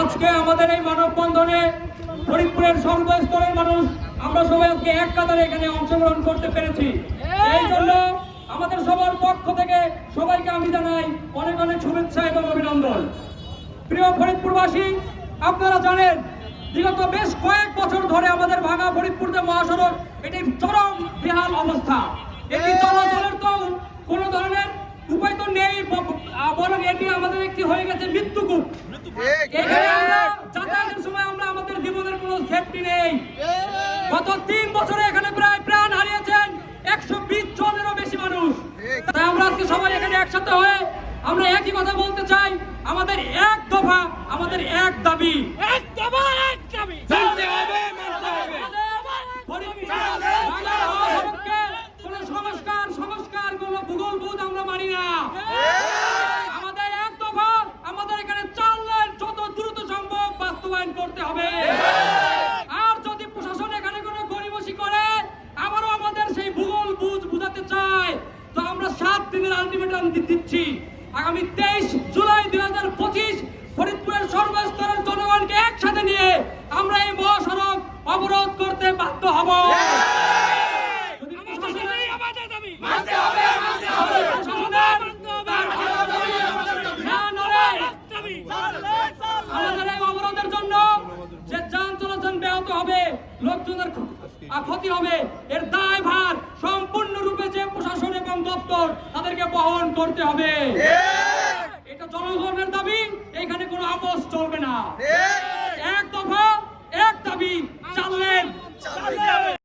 আজকে আমাদের এই মানববন্ধনে ফরিদপুরের সর্বস্তরের মানুষ আমরা সবাই আজকে এক কাতারে এখানে অংশগ্রহণ করতে পেরেছি। এই জন্য আমাদের সবার পক্ষ থেকে সবাইকে আমি জানাই অনেক অনেক শুভেচ্ছা এবং অভিনন্দন। প্রিয় ফরিদপুরবাসী আপনারা জানেন বিগত বেশ কয়েক বছর ধরে আমাদের ভাঙা ফরিদপুরতে মহাসড়ক এটি চরম বেহাল অবস্থা। এটি চলাচলের তো কোনো ধরনের উপায় তো নেই বরং এটি আমাদের একটি হয়ে গেছে মৃত্যুকূপ এখানে আমরা যাতায়াতের সময় আমরা আমাদের জীবনের কোনো সেফটি নেই। গত তিন বছরে এখানে প্রায় প্রাণ হারিয়েছেন একশো বিশ জনেরও বেশি মানুষ। তাই আমরা আজকে সবাই এখানে একসাথে হয়ে আমরা একই কথা বলতে চাই আমাদের এক দফা আমাদের এক দাবি। এক দফা এক দাবি জানতে হবে মানতে হবে বাংলা মহাসড়ককে কোনো সংস্কার সংস্কার কোনো ভূগোল বোধ আমরা মানি না আমাদের এক দফা আমাদের এখানে চার লাইন যত দ্রুত সম্ভব বাস্তবায়ন করতে হবে। আর যদি প্রশাসন এখানে কোনো গরিবসি করে আবারও আমাদের সেই ভূগোল বুঝ বুঝাতে চায়। তো আমরা সাত দিনের আলটিমেটাম দিচ্ছি। আগামী তেইশ জুলাই দুই হাজার পঁচিশ পঁচিশ ফরিদপুরের সর্বস্তরের জনগণকে একসাথে নিয়ে আমরা এই মহাসড়ক অবরোধ করতে বাধ্য হব যদি আমাদের প্রশাসনের- দাবি আমাদের দাবি মানতে হবে, মানতে হবে। প্রশাসনের না নড়ে। এক দাবি আমাদের এই অবরোধের জন্য যে যান চলাচল ব্যাহত হবে লোকজনের ক্ষ- ক্ষতি হবে এর দায় ভার সম্পূর্ণরূপে যে প্রশাসন এবং দপ্তর তাদেরকে বহন করতে হবে। এটা জনগণের দাবি এখানে কোনো আপোষ চলবে না।